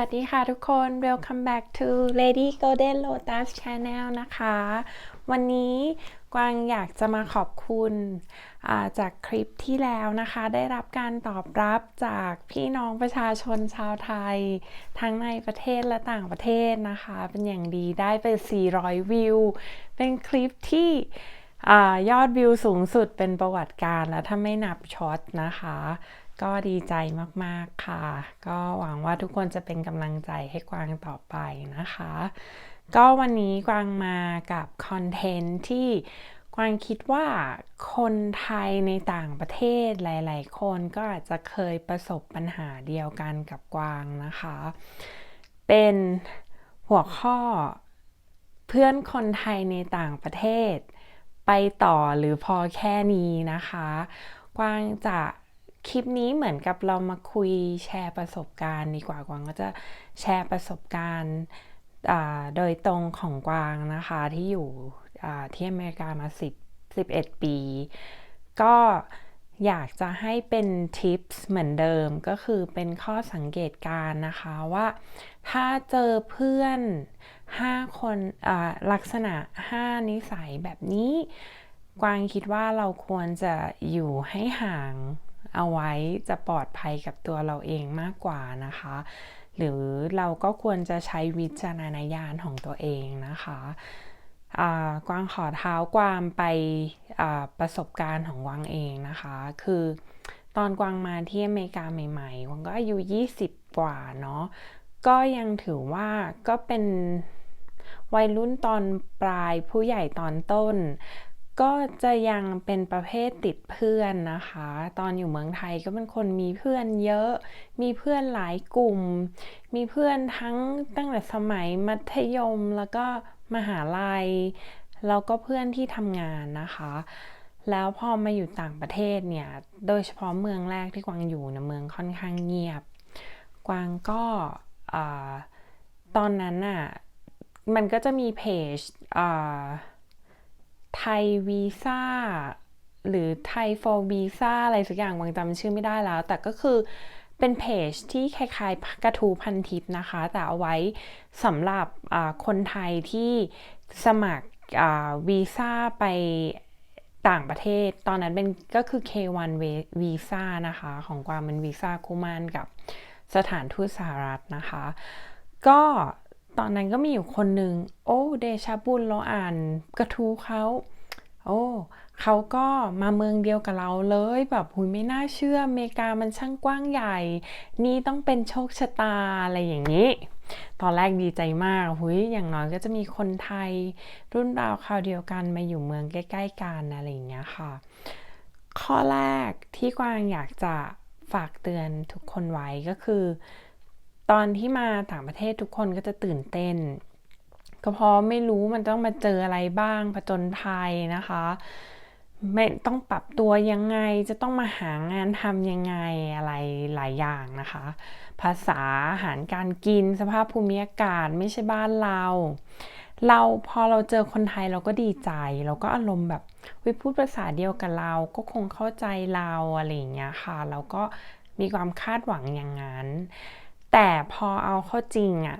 วัสดีค่ะทุกคน Welcome back to Lady Golden Lotus Channel นะคะ วันนี้กวางอยากจะมาขอบคุณาจากคลิปที่แล้วนะคะ ได้รับการตอบรับจากพี่น้องประชาชนชาวไทย ทั้งในประเทศและต่างประเทศนะคะ เป็นอย่างดีได้ไป 400 วิว เป็นคลิปที่อยอดวิวสูงสุดเป็นประวัติการแล้วถ้าไม่นับช็อตนะคะ ก็ดีใจมาก ๆ ค่ะ ก็หวังว่าทุกคนจะเป็นกำลังใจให้กวางต่อไปนะคะ ก็วันนี้กวางมากับคอนเทนต์ที่กวางคิดว่าคนไทยในต่างประเทศหลาย ๆ คนก็อาจจะเคยประสบปัญหาเดียวกันกับกวางนะคะ เป็นหัวข้อเพื่อนคนไทยในต่างประเทศ ไปต่อหรือพอแค่นี้นะคะ กวางจะ คลิปนี้เหมือนกับเรามาคุยแชร์ประสบการณ์ดีกว่ากวางก็จะแชร์ประสบการณ์โดยตรงของกวางนะคะที่อยู่ที่อเมริกามา 10 11 ปี ก็อยากจะให้เป็นทิปส์เหมือนเดิมก็คือเป็นข้อสังเกตการนะคะว่าถ้าเจอเพื่อน 5 คนลักษณะ 5 นิสัยแบบนี้ กวางคิดว่าเราควรจะอยู่ให้ห่าง เอาไว้จะปลอดภัยกับตัวเราเองมากกว่านะคะ หรือเราก็ควรจะใช้วิจารณญาณของตัวเองนะคะอ่ากวางขอเท้ากวางไปประสบการณ์ของกวางเองนะคะ คือตอนกวางมาที่อเมริกาใหม่ๆกวางก็อายุ 20 กว่าเนาะก็ยังถือว่าก็เป็นวัยรุ่นตอนปลายผู้ใหญ่ตอนต้น ก็จะยังเป็นประเภทติดเพื่อนนะคะ ตอนอยู่เมืองไทยก็เป็นคนมีเพื่อนเยอะ มีเพื่อนหลายกลุ่ม มีเพื่อนทั้งตั้งแต่สมัยมัธยมแล้วก็มหาลัย แล้วก็เพื่อนที่ทำงานนะคะ แล้วพอมาอยู่ต่างประเทศเนี่ย โดยเฉพาะเมืองแรกที่กวางอยู่นะเมืองค่อนข้างเงียบ กวางก็ตอนนั้นน่ะ มันก็จะมีเพจอ่า ไทยวีซ่าหรือไทย for visa อะไรสักอย่างบางจำชื่อไม่ได้แล้ว แต่ก็คือเป็นเพจที่คล้ายๆกระทูพันทิปนะคะ แต่เอาไว้สำหรับคนไทยที่สมัครวีซ่าไปต่างประเทศ ตอนนั้นเป็นก็คือ K1 วีซ่านะคะ ของกวางเป็นวีซ่าคู่มั่นกับสถานทูตสหรัฐนะคะ ก็ ตอนนั้นก็มีอยู่คนหนึ่งโอ้เดชาบุญเราอ่านกระทู้เขาโอ้เขาก็มาเมืองเดียวกับเราเลยแบบหุยไม่น่าเชื่ออเมริกามันช่างกว้างใหญ่ นี่ต้องเป็นโชคชะตาอะไรอย่างนี้ ตอนแรกดีใจมากหุยอย่างน้อยก็จะมีคนไทย รุ่นราวคราวเดียวกันมาอยู่เมืองใกล้ ๆ กันอะไรอย่างเงี้ยค่ะ ข้อแรกที่กวางอยากจะฝากเตือนทุกคนไว้ก็คือ ตอนที่มาต่างประเทศทุกคนก็จะตื่นเต้น ก็เพราะไม่รู้มันต้องมาเจออะไรบ้างผจญภัยนะคะ ไม่ต้องปรับตัวยังไงจะต้องมาหางานทำยังไงอะไรหลายอย่างนะคะ ภาษาอาหารการกินสภาพภูมิอากาศไม่ใช่บ้านเรา เราพอเราเจอคนไทยเราก็ดีใจ เราก็อารมณ์แบบวิพูดภาษาเดียวกับเรา ก็คงเข้าใจเราอะไรอย่างเงี้ยค่ะ เราก็มีความคาดหวังอย่างนั้น แต่พอเอาเข้าจริงอะ่ะ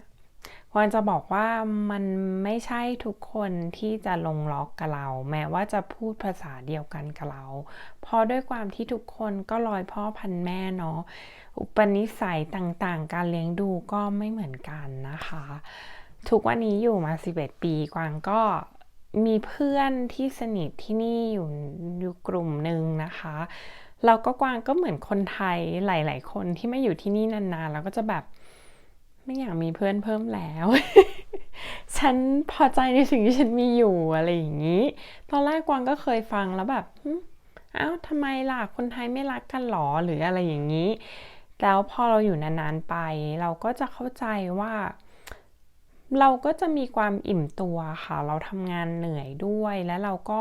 ควรจะบอกว่ามันไม่ใช่ทุกคนที่จะลงล็อกกับเรา แม้ว่าจะพูดภาษาเดียวกันกับเรา เพราะด้วยความที่ทุกคนก็ลอยพ่อพันแม่เนาะอุปนิสัยต่างๆ การเลี้ยงดูก็ไม่เหมือนกันนะคะ ทุกวันนี้อยู่มา 11 ปีกวางก็มีเพื่อนที่สนิทที่นี่อยู่อยู่กลุ่มหนึ่งนะคะ เราก็กวางก็เหมือนคนไทยหลาย ๆ คนที่ไม่อยู่ที่นี่นานๆแล้วก็จะแบบไม่อยากมีเพื่อนเพิ่มแล้ว ฉันพอใจในสิ่งที่ฉันมีอยู่อะไรอย่างนี้ ตอนแรกกวางก็เคยฟังแล้วแบบเอ้าทำไมล่ะคนไทยไม่รักกันหรอหรืออะไรอย่างนี้ แล้วพอเราอยู่นานๆไป เราก็จะเข้าใจว่าเราก็จะมีความอิ่มตัวค่ะ เราทำงานเหนื่อยด้วย แล้วเราก็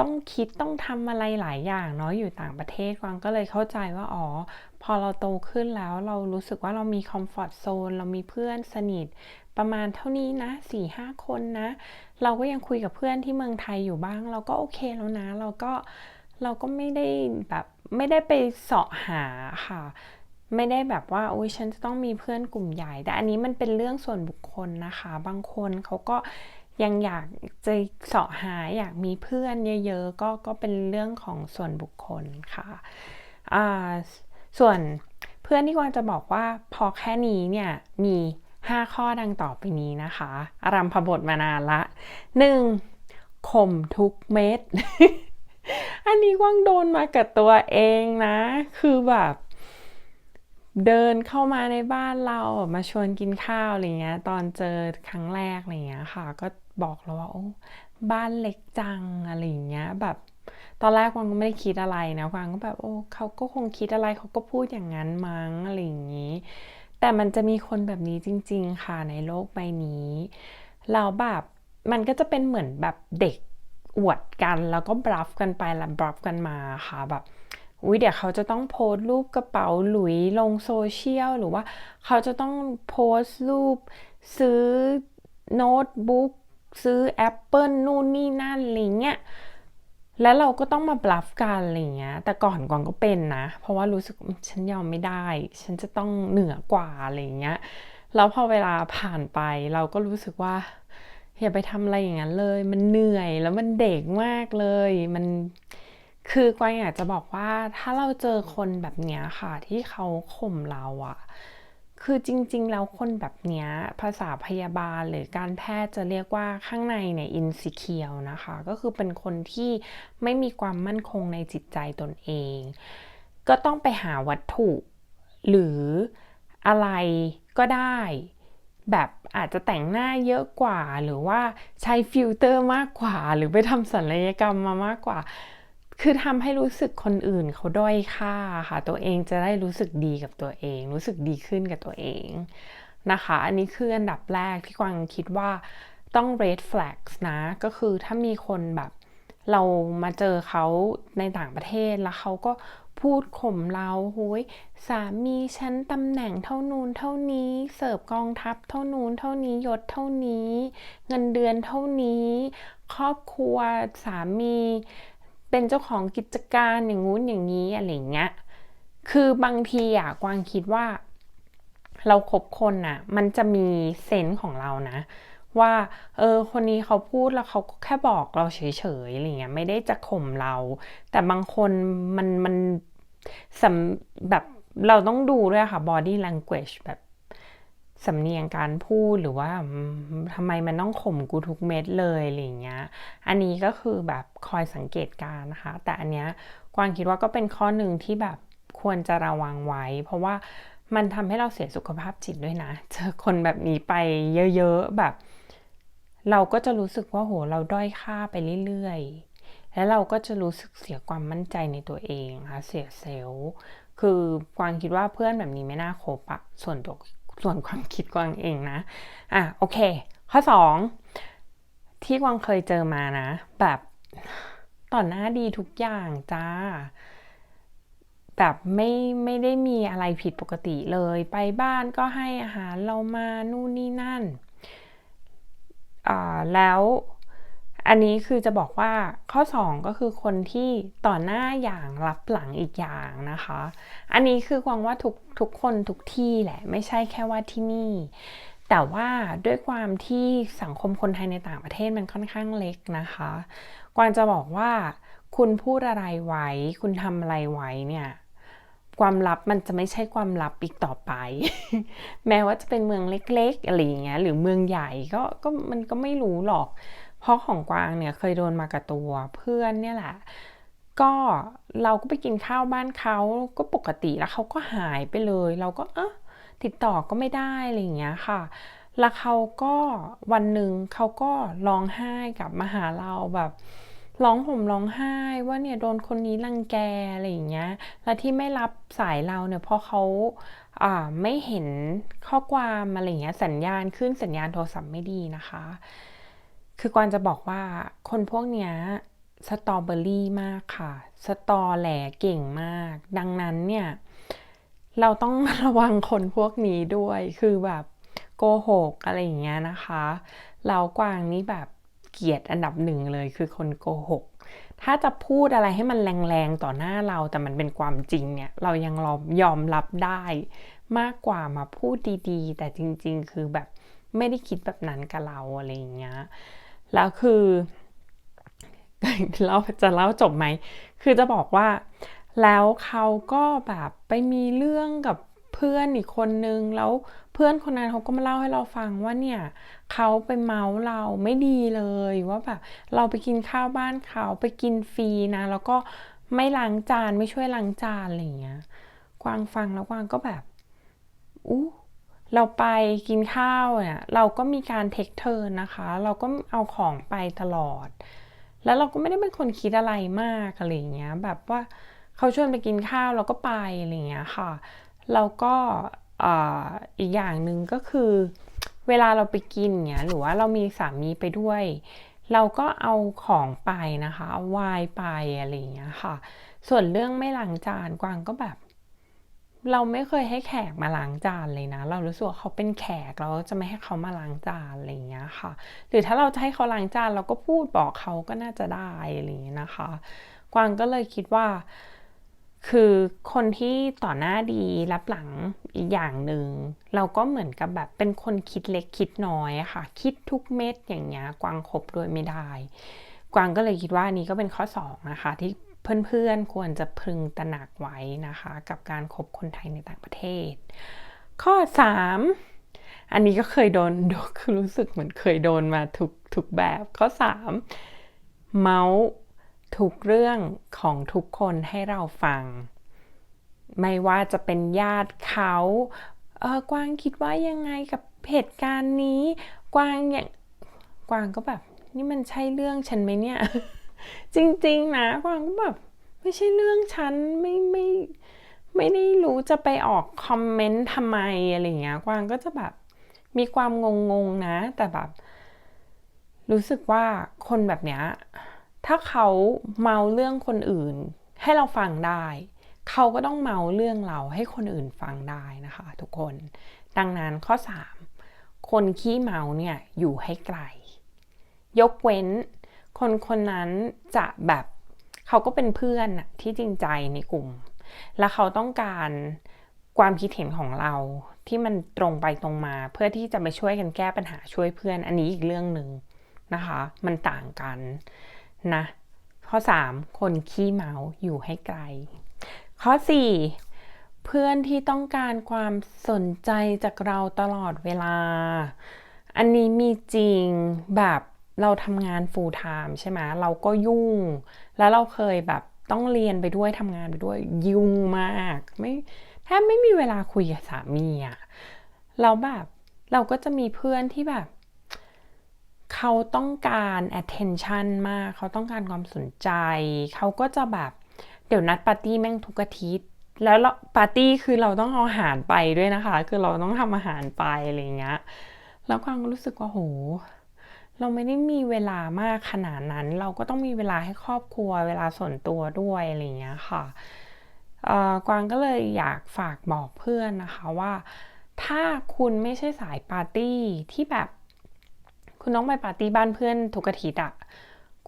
ต้องคิดต้องทำอะไรหลายอย่างเนาะอยู่ต่างประเทศกวางก็เลยเข้าใจว่าอ๋อพอเราโตขึ้นแล้วเรารู้สึกว่าเรามีคอมฟอร์ตโซนเรามีเพื่อนสนิทประมาณเท่านี้นะสี่ห้าคนนะ เราก็ยังคุยกับเพื่อนที่เมืองไทยอยู่บ้าง เราก็โอเคแล้วนะ เราก็เราก็ไม่ได้แบบไม่ได้ไปเสาะหาค่ะไม่ได้แบบว่าโอ้ยฉันจะต้องมีเพื่อนกลุ่มใหญ่ แต่อันนี้มันเป็นเรื่องส่วนบุคคลนะคะ บางคนเขาก็ ยังอยากจะเสาะหาอยากมีเพื่อนเยอะๆก็ก็เป็นเรื่องของส่วนบุคคลค่ะอ่าส่วนเพื่อนที่กวางจะบอกว่าพอแค่นี้เนี่ยมี 5 ข้อดังต่อไปนี้นะคะอารัมพบทมานานละ 1. ข่มทุกเม็ด อันนี้กวางโดนมากับตัวเองนะ คือแบบ เดินเข้ามาในบ้านเรามาชวนกินข้าวอะไรเงี้ย ตอนเจอครั้งแรกอะไรเงี้ยค่ะ ก็บอกเราว่าโอ้บ้านเล็กจังอะไรเงี้ยแบบ ตอนแรกกวางก็ไม่ได้คิดอะไรนะกวางก็แบบโอ้เขาก็คงคิดอะไรเขาก็พูดอย่างนั้นมั้งอะไรอย่างนี้ แต่มันจะมีคนแบบนี้จริง ๆ ค่ะในโลกใบนี้แล้วแบบมันก็จะเป็นเหมือนแบบเด็กอวดกันแล้วก็บลัฟกันไปแล้วบลัฟกันมาค่ะแบบ อุ้ยเดี๋ยวเขาจะต้องโพสต์รูปกระเป๋าหลุยลงโซเชียลหรือว่าเขาจะต้องโพสต์รูปซื้อโน้ตบุ๊กซื้อแอปเปิลนู่นนี่นั่นอะไรเงี้ยแล้วเราก็ต้องมาบลัฟกันอะไรเงี้ย แต่ก่อนก่อนก็เป็นนะ เพราะว่ารู้สึกฉันยอมไม่ได้ ฉันจะต้องเหนือกว่าอะไรเงี้ย แล้วพอเวลาผ่านไปเราก็รู้สึกว่าอย่าไปทำอะไรอย่างนั้นเลย มันเหนื่อยแล้วมันเด็กมากเลย มัน คือกวางอยากจะบอกว่าถ้าเราเจอคนแบบนี้ค่ะ ที่เขาข่มเราอะคือจริง ๆ แล้วคนแบบนี้ภาษาพยาบาลหรือการแพทย์จะเรียกว่าข้างในเนี่ยอินสิเคียวนะคะ ก็คือเป็นคนที่ไม่มีความมั่นคงในจิตใจตนเอง ก็ต้องไปหาวัตถุ หรืออะไรก็ได้แบบอาจจะแต่งหน้าเยอะกว่าหรือว่าใช้ฟิลเตอร์มากกว่า หรือไปทำศัลยกรรมมามากกว่า คือทำให้รู้สึกคนอื่นเขาด้อยค่าค่ะ ตัวเองจะได้รู้สึกดีกับตัวเอง รู้สึกดีขึ้นกับตัวเองนะคะ อันนี้คืออันดับแรกที่กวางคิดว่าต้อง red flags นะ ก็คือถ้ามีคนแบบเรามาเจอเขาในต่างประเทศแล้วเขาก็พูดข่มเราโหยสามีฉันตำแหน่งเท่านูนเท่านี้ เสิร์ฟกองทัพเท่านูนเท่านี้ยศเท่านี้ เงินเดือนเท่านี้ ครอบครัวสามี เป็นเจ้าของกิจการอย่างงู้นอย่างนี้อะไรเงี้ย คือบางทีอะกวางคิดว่า เราคบคนอะมันจะมีเซนส์ของเรานะ ว่าเออคนนี้เขาพูดแล้วเขาก็แค่บอกเราเฉยๆอะไรเงี้ยไม่ได้จะข่มเรา แต่บางคนมันมันสแบบเราต้องดูด้วยค่ะ body language แบบ สำเนียงการพูดหรือว่าทำไมมันต้องข่มกูทุกเม็ดเลยอะไรเงี้ย อันนี้ก็คือแบบคอยสังเกตการนะคะ แต่อันเนี้ยกวางคิดว่าก็เป็นข้อหนึ่งที่แบบควรจะระวังไว้ เพราะว่ามันทำให้เราเสียสุขภาพจิตด้วยนะ เจอคนแบบนี้ไปเยอะๆแบบ เราก็จะรู้สึกว่าโหเราด้อยค่าไปเรื่อยๆ แล้วเราก็จะรู้สึกเสียความมั่นใจในตัวเองค่ะเสียเซลล์คือกวางคิดว่าเพื่อนแบบนี้ไม่น่าคบอะส่วนตัว ส่วนความคิดกวางเองนะ อะโอเค ข้อ 2 ที่กวางเคยเจอมานะ แบบต่อหน้าดีทุกอย่างจ้า แบบไม่ไม่ได้มีอะไรผิดปกติเลย ไปบ้านก็ให้อาหารเรามานู่นนี่นั่นอ่าแล้ว อันนี้คือจะบอกว่าข้อ 2 ก็คือคนที่ต่อหน้าอย่างรับหลังอีกอย่างนะคะ อันนี้คือกวางว่าทุกทุกคนทุกที่แหละไม่ใช่แค่ว่าที่นี่ แต่ว่าด้วยความที่สังคมคนไทยในต่างประเทศมันค่อนข้างเล็กนะคะ กวางจะบอกว่าคุณพูดอะไรไว้ คุณทำอะไรไว้เนี่ยความลับมันจะไม่ใช่ความลับอีกต่อไป แม้ว่าจะเป็นเมืองเล็กๆอะไรอย่างเงี้ยหรือเมืองใหญ่ก็ก็มันก็ไม่รู้หรอก เพราะของกวางเนี่ยเคยโดนมากับตัวเพื่อนเนี่ยแหละก็เราก็ไปกินข้าวบ้านเขาก็ปกติแล้วเขาก็หายไปเลย เราก็เออติดต่อก็ไม่ได้อะไรอย่างเงี้ยค่ะ แล้วเขาก็วันหนึ่งเขาก็ร้องไห้กลับมาหาเราแบบร้องห่มร้องไห้ว่าเนี่ยโดนคนนี้รังแกอะไรอย่างเงี้ย แล้วที่ไม่รับสายเราเนี่ยเพราะเขาอ่าไม่เห็นข้อความอะไรเงี้ยสัญญาณขึ้นสัญญาณโทรศัพท์ไม่ดีนะคะ คือกวางจะบอกว่าคนพวกเนี้ยสตรอเบอรี่มากค่ะ สตอแหลเก่งมาก ดังนั้นเนี่ย เราต้องระวังคนพวกนี้ด้วย คือแบบโกหกอะไรอย่างเงี้ยนะคะ เรากวางนี่แบบเกลียดอันดับหนึ่งเลยคือคนโกหก ถ้าจะพูดอะไรให้มันแรงๆต่อหน้าเราแต่มันเป็นความจริงเนี่ย เรายังรอยอมรับได้ มากกว่ามาพูดดีๆ แต่จริง ๆ คือแบบไม่ได้คิดแบบนั้นกับเราอะไรอย่างเงี้ย แล้วคือเราจะเล่าจบไหม คือจะบอกว่า แล้วเขาก็แบบไปมีเรื่องกับเพื่อนอีกคนนึง แล้วเพื่อนคนนั้นเขาก็มาเล่าให้เราฟังว่าเนี่ยเขาไปเมาเราไม่ดีเลยว่าแบบเราไปกินข้าวบ้านเขาไปกินฟรีนะ แล้วก็ไม่ล้างจานไม่ช่วยล้างจานอะไรอย่างเงี้ย กวางฟังแล้วกวางก็แบบอู้ เราไปกินข้าวเนี่ยเราก็มีการเทคเทิร์นนะคะ เราก็เอาของไปตลอด แล้วเราก็ไม่ได้เป็นคนคิดอะไรมากอะไรเงี้ยแบบว่าเขาชวนไปกินข้าวเราก็ไปอะไรเงี้ยค่ะเราก็อีกอย่างหนึ่งก็คือ เวลาเราไปกินเงี้ยหรือว่าเรามีสามีไปด้วย เราก็เอาของไปนะคะเอาไวน์ไปอะไรเงี้ยค่ะ ส่วนเรื่องไม่ล้างจานกวางก็แบบ เราไม่เคยให้แขกมาล้างจานเลยนะ เรารู้สึกว่าเขาเป็นแขกเราจะไม่ให้เขามาล้างจานอะไรอย่างเงี้ยค่ะ หรือถ้าเราจะให้เขาล้างจานเราก็พูดบอกเขาก็น่าจะได้อะไรอย่างเงี้ยนะคะ กวางก็เลยคิดว่า คือคนที่ต่อหน้าดีรับหลังอีกอย่างหนึ่งเราก็เหมือนกับแบบเป็นคนคิดเล็กคิดน้อยค่ะ คิดทุกเม็ดอย่างเงี้ยกวางคบด้วยไม่ได้ กวางก็เลยคิดว่านี้ก็เป็นข้อ2นะคะที่ เพื่อนๆควรจะพึงตระหนักไว้นะคะ กับการครบคนไทยในต่างประเทศ ข้อ 3 อันนี้ก็เคยโดนคือรู้สึกเหมือนเคยโดนมาทุกทุกแบบข้อ 3 เมาส์ทุกเรื่องของทุกคนให้เราฟัง ไม่ว่าจะเป็นญาติเขาเออกวางคิดว่ายังไงกับเหตุการณ์นี้ กวางอย่างกวางก็แบบ นี่มันใช่เรื่องฉันไหมเนี่ย จริง ๆ นะกวางก็แบบไม่ใช่เรื่องฉันไม่ไม่ไม่ได้รู้จะไปออกคอมเมนต์ทำไมอะไรเงี้ยกวางก็จะแบบมีความงงๆนะ แต่แบบ รู้สึกว่าคนแบบเนี้ยถ้าเขาเมาเรื่องคนอื่น ให้เราฟังได้ เขาก็ต้องเมาเรื่องเราให้คนอื่นฟังได้นะคะ ทุกคน ดังนั้นข้อ 3 คนขี้เมาเนี่ยอยู่ให้ไกล ยกเว้น คนคนนั้นจะแบบเขาก็เป็นเพื่อนที่จริงใจในกลุ่ม และเขาต้องการความคิดเห็นของเราที่มันตรงไปตรงมา เพื่อที่จะไปช่วยกันแก้ปัญหาช่วยเพื่อน อันนี้อีกเรื่องหนึ่งนะคะ มันต่างกันนะข้อ 3 คนขี้เมาอยู่ให้ไกล ข้อ 4 เพื่อนที่ต้องการความสนใจจากเราตลอดเวลา อันนี้มีจริงแบบ เราทำงาน full time ใช่ไหมเราก็ยุ่ง แล้วเราเคยแบบต้องเรียนไปด้วยทำงานไปด้วยยุ่งมากไม่แทบไม่มีเวลาคุยกับสามีอะเราแบบเราก็จะมีเพื่อนที่แบบ เขาต้องการ attention มาก เขาต้องการความสนใจ เขาก็จะแบบ เดี๋ยวนัดปาร์ตี้แม่งทุกอาทิตย์ แล้วปาร์ตี้คือเราต้องเอาอาหารไปด้วยนะคะ คือเราต้องทำอาหารไปอะไรเงี้ย แล้วความรู้สึกว่าโห เราไม่ได้มีเวลามากขนาดนั้น เราก็ต้องมีเวลาให้ครอบครัว เวลาส่วนตัวด้วยอะไรเงี้ยค่ะกวางก็เลยอยากฝากบอกเพื่อนนะคะว่า ถ้าคุณไม่ใช่สายปาร์ตี้ที่แบบ คุณน้องไปปาร์ตี้บ้านเพื่อนทุกอาทิตย์อะ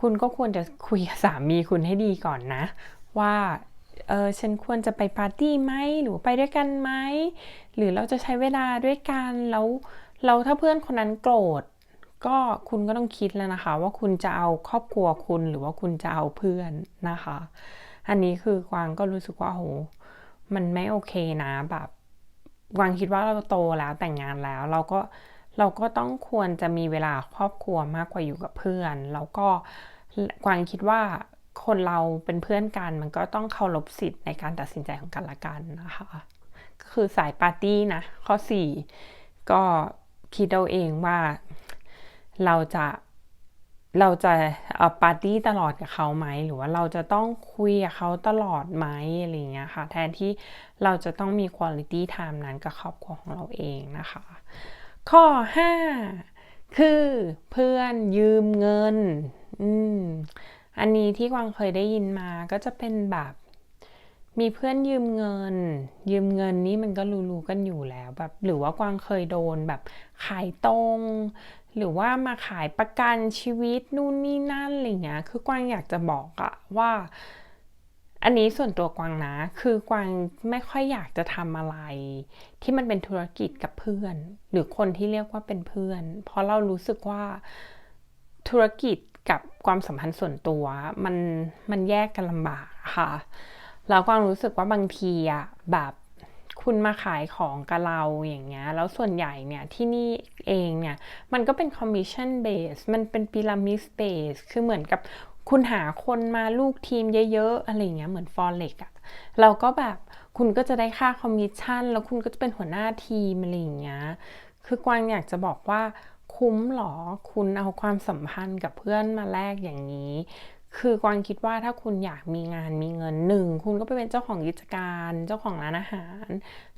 คุณก็ควรจะคุยกับสามีคุณให้ดีก่อนนะ ว่าเออฉันควรจะไปปาร์ตี้ไหมหรือไปด้วยกันไหมหรือเราจะใช้เวลาด้วยกันแล้วเราถ้าเพื่อนคนนั้นโกรธ ก็คุณก็ต้องคิดแล้วนะคะ ว่าคุณจะเอาครอบครัวคุณหรือว่าคุณจะเอาเพื่อนนะคะ อันนี้คือกวางก็รู้สึกว่าโหมันไม่โอเคนะแบบกวางคิดว่าเราโตแล้วแต่งงานแล้ว เราก็เราก็ต้องควรจะมีเวลาครอบครัวมากกว่าอยู่กับเพื่อน แล้วก็กวางคิดว่าคนเราเป็นเพื่อนกันมันก็ต้องเคารพสิทธิ์ในการตัดสินใจของกันและกันนะคะก็คือสายปาร์ตี้นะข้อ 4 ก็คิดเอาเองว่า เราจะเราจะาปาร์ตี้ตลอดกับเขาไหม หรือว่าเราจะต้องคุยกับเขาตลอดไหมอะไรเงี้ยค่ะ แทนที่เราจะต้องมีคุณลิตี้ไทม์นั้นกับครอบครัวของเราเองนะคะ ข้อ 5 คือเพื่อนยืมเงินอืมอันนี้ที่กวางเคยได้ยินมาก็จะเป็นแบบ มีเพื่อนยืมเงิน ยืมเงินนี่มันก็รู้ๆกันอยู่แล้วแบบ หรือว่ากวางเคยโดนแบบขายตรง หรือว่ามาขายประกันชีวิตนู่นนี่นั่นอะไรเงี้ย คือกวางอยากจะบอกอะว่า อันนี้ส่วนตัวกวางนะ คือกวางไม่ค่อยอยากจะทำอะไร ที่มันเป็นธุรกิจกับเพื่อน หรือคนที่เรียกว่าเป็นเพื่อน เพราะเรารู้สึกว่าธุรกิจกับความสัมพันธ์ส่วนตัวมันมันแยกกันลำบากค่ะ แล้วกวางรู้สึกว่าบางทีอะแบบ คุณมาขายของกับเราอย่างเงี้ยแล้วส่วนใหญ่เนี่ยที่นี่เองเนี่ยมันก็เป็นคอมมิชชั่นเบสมันเป็นพีระมิดเบสคือเหมือนกับคุณหาคนมาลูกทีมเยอะๆอะไรเงี้ยเหมือนฟอร์เร็กอะเราก็แบบคุณก็จะได้ค่าคอมมิชชั่น แล้วคุณก็จะเป็นหัวหน้าทีมอะไรเงี้ยคือกวางอยากจะบอกว่าคุ้มหรอ คุณเอาความสัมพันธ์กับเพื่อนมาแลกอย่างนี้ คือกวางคิดว่าถ้าคุณอยากมีงานมีเงินหนึ่งคุณก็ไปเป็นเจ้าของกิจการ เจ้าของร้านอาหาร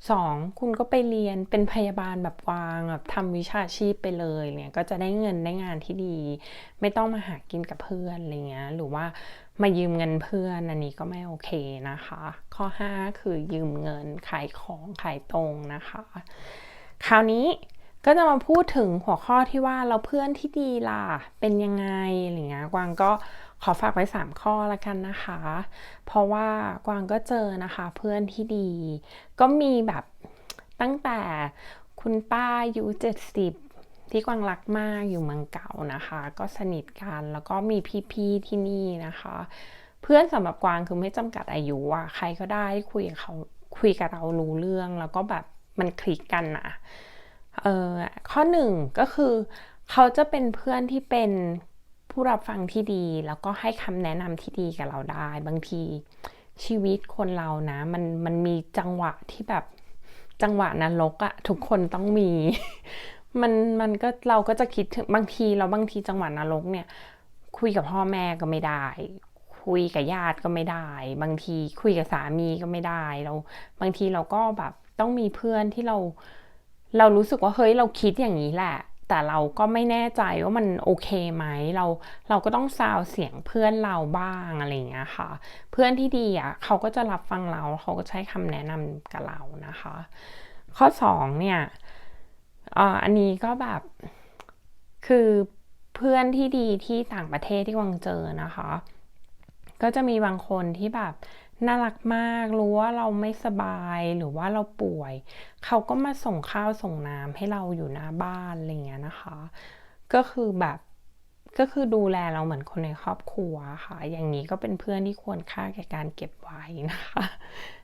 สองคุณก็ไปเรียนเป็นพยาบาลแบบกวางแบบทำวิชาชีพไปเลยเนี่ยก็จะได้เงินได้งานที่ดี ไม่ต้องมาหากินกับเพื่อนอะไรเงี้ยหรือว่ามายืมเงินเพื่อนอันนี้ก็ไม่โอเคนะคะ ข้อ 5 คือยืมเงินขายของขายตรงนะคะ คราวนี้ก็จะมาพูดถึงหัวข้อที่ว่าเราเพื่อนที่ดีล่ะเป็นยังไงอะไรเงี้ยกวางก็ ขอฝากไว้ 3 ข้อละกันนะคะ เพราะว่ากวางก็เจอนะคะเพื่อนที่ดี ก็มีแบบตั้งแต่คุณป้าอายุ70ที่กวางรักมากอยู่เมืองเก่านะคะ ก็สนิทกันแล้วก็มีพี่ๆที่นี่นะคะ เพื่อนสำหรับกวางคือไม่จำกัดอายุอะใครก็ได้คุยกับเขาคุยกับเรารู้เรื่อง แล้วก็แบบมันคลิกกันนะเออข้อหนึ่งก็คือเขาจะเป็นเพื่อนที่เป็น ผู้รับฟังที่ดี แล้วก็ให้คำแนะนำที่ดีกับเราได้ บางทีชีวิตคนเรานะมันมันมีจังหวะที่แบบจังหวะนรกอะทุกคนต้องมี มันมันก็เราก็จะคิดถึงบางทีเราบางทีจังหวะนรกเนี่ย คุยกับพ่อแม่ก็ไม่ได้ คุยกับญาติก็ไม่ได้ บางทีคุยกับสามีก็ไม่ได้เรา บางทีเราก็แบบต้องมีเพื่อนที่เรา เรารู้สึกว่าเฮ้ยเราคิดอย่างนี้แหละ แต่เราก็ไม่แน่ใจว่ามันโอเคไหมเราเราก็ต้องซาวเสียงเพื่อนเราบ้างอะไรอย่างเงี้ยค่ะ เพื่อนที่ดีอะเขาก็จะรับฟังเราเขาก็ใช้คำแนะนำกับเรานะคะ ข้อสองเนี่ยอันนี้ก็แบบคือเพื่อนที่ดีที่ต่างประเทศที่วังเจอนะคะ ก็จะมีบางคนที่แบบ น่ารักมากรู้ว่าเราไม่สบายหรือว่าเราป่วย เขาก็มาส่งข้าวส่งน้ำให้เราอยู่หน้าบ้านอะไรเงี้ยนะคะ ก็คือแบบก็คือดูแลเราเหมือนคนในครอบครัวค่ะ อย่างนี้ก็เป็นเพื่อนที่ควรค่าแก่การเก็บไว้นะคะ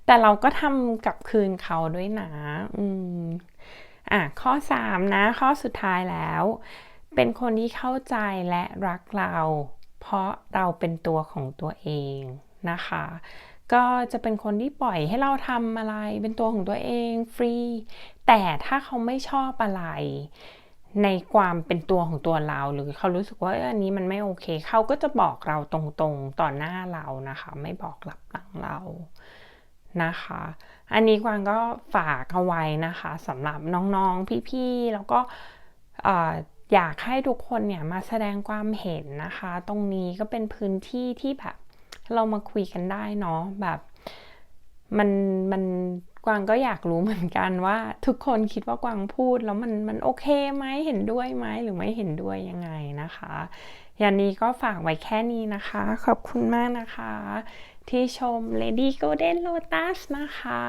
แต่เราก็ทำกับคืนเขาด้วยนะ อืมอะข้อ 3 นะ ข้อสุดท้ายแล้ว เป็นคนที่เข้าใจและรักเรา เพราะเราเป็นตัวของตัวเองนะคะ ก็จะเป็นคนที่ปล่อยให้เราทำอะไร เป็นตัวของตัวเองฟรี แต่ถ้าเขาไม่ชอบอะไรในความเป็นตัวของตัวเราหรือเขารู้สึกว่าอันนี้มันไม่โอเค เขาก็จะบอกเราตรงๆต่อหน้าเรานะคะ ไม่บอกหลับหลังเรานะคะ อันนี้กวางก็ฝากเอาไว้นะคะสำหรับน้องๆพี่ๆแล้วก็อยากให้ทุกคนเนี่ยมาแสดงความเห็นนะคะ ตรงนี้ก็เป็นพื้นที่ที่แบบ เรามาคุยกันได้เนาะแบบมันมันกวางก็อยากรู้เหมือนกันว่า ทุกคนคิดว่ากวางพูดแล้วมันมันโอเคไหมเห็นด้วยไหมหรือไม่เห็นด้วยยังไงนะคะอย่างนี้ก็ฝากไว้แค่นี้นะคะ ขอบคุณมากนะคะ ที่ชม Lady Golden Lotus นะคะ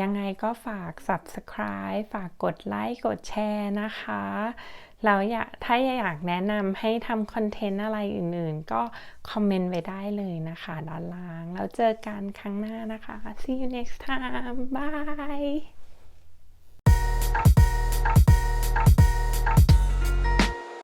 ยังไงก็ฝาก subscribe ฝากกดไลค์กดแชร์นะคะ แล้วอยากถ้าอยากแนะนำให้ทำคอนเทนต์อะไรอื่นๆ ก็คอมเมนต์ไว้ได้เลยนะคะด้านล่าง แล้วเจอกันครั้งหน้านะคะ see you next time bye